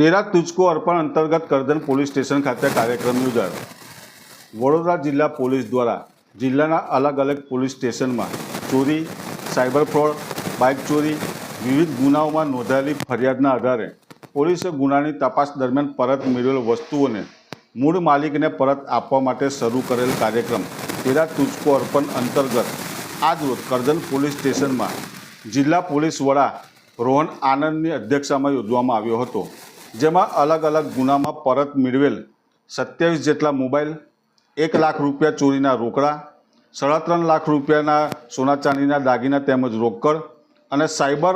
તેરા તુચકો અર્પણ અંતર્ગત Karjan police station ખાતે કાર્યક્રમ યોજાયો વડોદરા જિલ્લા પોલીસ દ્વારા જિલ્લાના અલગ અલગ પોલીસ સ્ટેશનમાં ચોરી, સાયબર ફ્રોડ, બાઇક ચોરી વિવિધ ગુનાઓમાં નોંધાયેલી ફરિયાદના આધારે પોલીસે ગુનાની તપાસ દરમિયાન પરત મેળવેલ વસ્તુઓને મૂળ માલિકને પરત આપવા માટે શરૂ કરેલ કાર્યક્રમ તેરા તુજકો અર્પણ અંતર્ગત આજરોજ કરજણ પોલીસ સ્ટેશનમાં જિલ્લા પોલીસ વડા રોહન આનંદની અધ્યક્ષતામાં યોજવામાં આવ્યો હતો. જેમાં અલગ અલગ ગુનામાં પરત મેળવેલ સત્યાવીસ જેટલા મોબાઈલ, એક લાખ રૂપિયા ચોરીના રોકડા, સાડા ત્રણ લાખ રૂપિયાના સોના ચાંદીના દાગીના તેમજ રોકડ અને સાયબર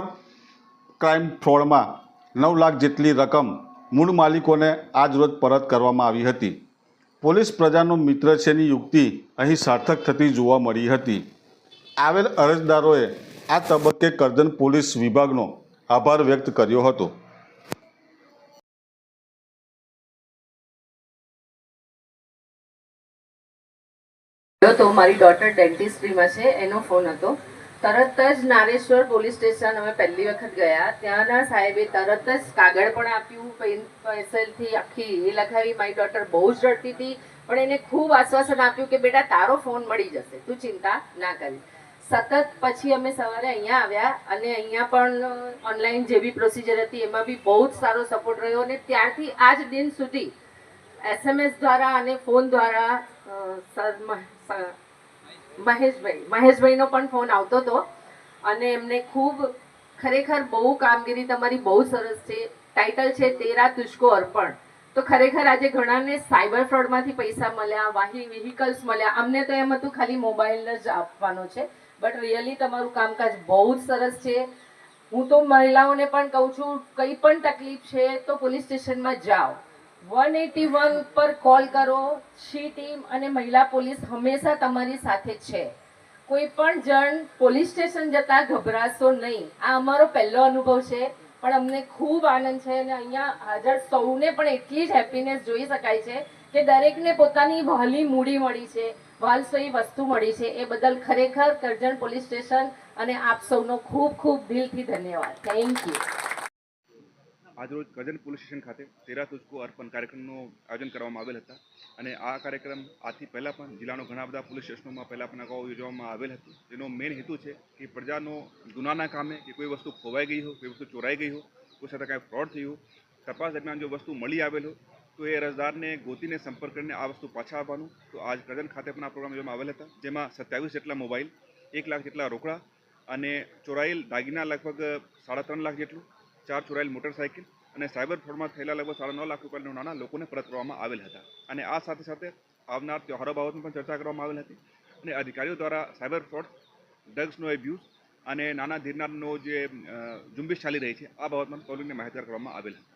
ક્રાઇમ ફ્રોડમાં નવ લાખ જેટલી રકમ મૂળ માલિકોને આજરોજ પરત કરવામાં આવી હતી. પોલીસ પ્રજાનો મિત્ર છેની યુક્તિ અહીં સાર્થક થતી જોવા મળી હતી. આવેલ અરજદારોએ આ તબક્કે કરજણ પોલીસ વિભાગનો આભાર વ્યક્ત કર્યો હતો. તો મારી ડોટર ડેન્ટિસ્ટ્રીમાં છે, એનો ફોન હતો. તરત જ નારેશ્વર પોલીસ સ્ટેશન અમે પહેલી વખત ગયા. ત્યાંના સાહેબે તરત જ કાગળ પણ આપ્યું, પેન પેન્સિલથી આખી એ લખાવી. મારી ડોટર બહુ જ રડતી હતી, પણ એને ખૂબ આશ્વાસન આપ્યું કે, બેટા, તારો ફોન મળી જશે. તું ચિંતા ના કરી. સતત પછી અમે સવારે અહીંયા આવ્યા અને અહીંયા પણ ઓનલાઈન જે બી પ્રોસિજર હતી, એમાં બી બહુ જ સારો સપોર્ટ રહ્યો અને ત્યારથી આજ દિન સુધી એસએમએસ દ્વારા અને ફોન દ્વારા મહેશભાઈ. મહેશભાઈનો પણ ફોન આવતો હતો અને એમને ખૂબ ખરેખર બહુ કામગીરી તમારી બહુ સરસ છે. ટાઇટલ છે, તેરા તુષ્કો અર્પણ. તો ખરેખર આજે ઘણાને સાયબર ફ્રોડમાંથી પૈસા મળ્યા, વાહી વ્હીકલ્સ મળ્યા. અમને તો એમ હતું ખાલી મોબાઈલ જ આપવાનો છે. બટ રિયલી તમારું કામકાજ બહુ જ સરસ છે. હું તો મહિલાઓને પણ કહું છું, કંઈ પણ તકલીફ છે તો પોલીસ સ્ટેશનમાં જાઓ. વન એટી વન ઉપર કોલ કરો. શી ટીમ અને મહિલા પોલીસ હંમેશા તમારી સાથે છે. કોઈ પણ જણ પોલીસ સ્ટેશન જતા ગભરાશો નહીં. આ અમારો પહેલો અનુભવ છે. પણ અમને ખૂબ આનંદ છે અને અહીંયા હાજર સૌને પણ એટલી જ હેપીનેસ જોઈ શકાય છે કે દરેકને પોતાની વહાલી મૂડી મળી છે, વાલસોઈ વસ્તુ મળી છે. એ બદલ ખરેખર કરજણ પોલીસ સ્ટેશન અને આપ સૌનો ખૂબ ખૂબ દિલથી ધન્યવાદ. થેન્ક યુ આજરોજ કજન પોલીસ સ્ટેશન ખાતે તેરા તુજકો અર્પણ કાર્યક્રમનું આયોજન કરવામાં આવેલ હતા. અને આ કાર્યક્રમ આથી પહેલાં પણ જિલ્લાનો ઘણા બધા પોલીસ સ્ટેશનોમાં પહેલાં પણ અગાઉ યોજવામાં આવેલ હતું. જેનો મેઇન હેતુ છે કે પ્રજાનો ગુનાના કામે કે કોઈ વસ્તુ ખોવાઈ ગઈ હોય, કોઈ વસ્તુ ચોરાઈ ગઈ હોય, કોઈ સાથે કાંઈ ફ્રોડ થયું તપાસ દરમિયાન જો વસ્તુ મળી આવેલ તો એ અરજદારને ગોતીને સંપર્ક કરીને આ વસ્તુ પાછા આપવાનું તો આજ કરજણ ખાતે પણ આ પ્રોગ્રામ યોજવામાં આવેલ હતા, જેમાં સત્યાવીસ જેટલા મોબાઈલ એક લાખ જેટલા રોકડા અને ચોરાયેલ દાગીના લગભગ સાડા ત્રણ લાખ જેટલું ચાર ચોરાયેલ મોટરસાઇકલ અને સાયબર ફ્રોડમાં થયેલા લગભગ સાડા નવ લાખ રૂપિયાના નાણાં લોકોને પરત કરવામાં આવેલ હતા. અને આ સાથે સાથે આવનાર તહેવારો બાબતમાં પણ ચર્ચા કરવામાં આવેલ હતી. અને અધિકારીઓ દ્વારા સાયબર ફ્રોડ ડ્રગ્સનો એબ્યુઝ અને નાના ધીરનારનો જે ઝુંબેશ ચાલી રહી છે, આ બાબતમાં પબ્લિકને માહિતગાર કરવામાં આવેલ હતા.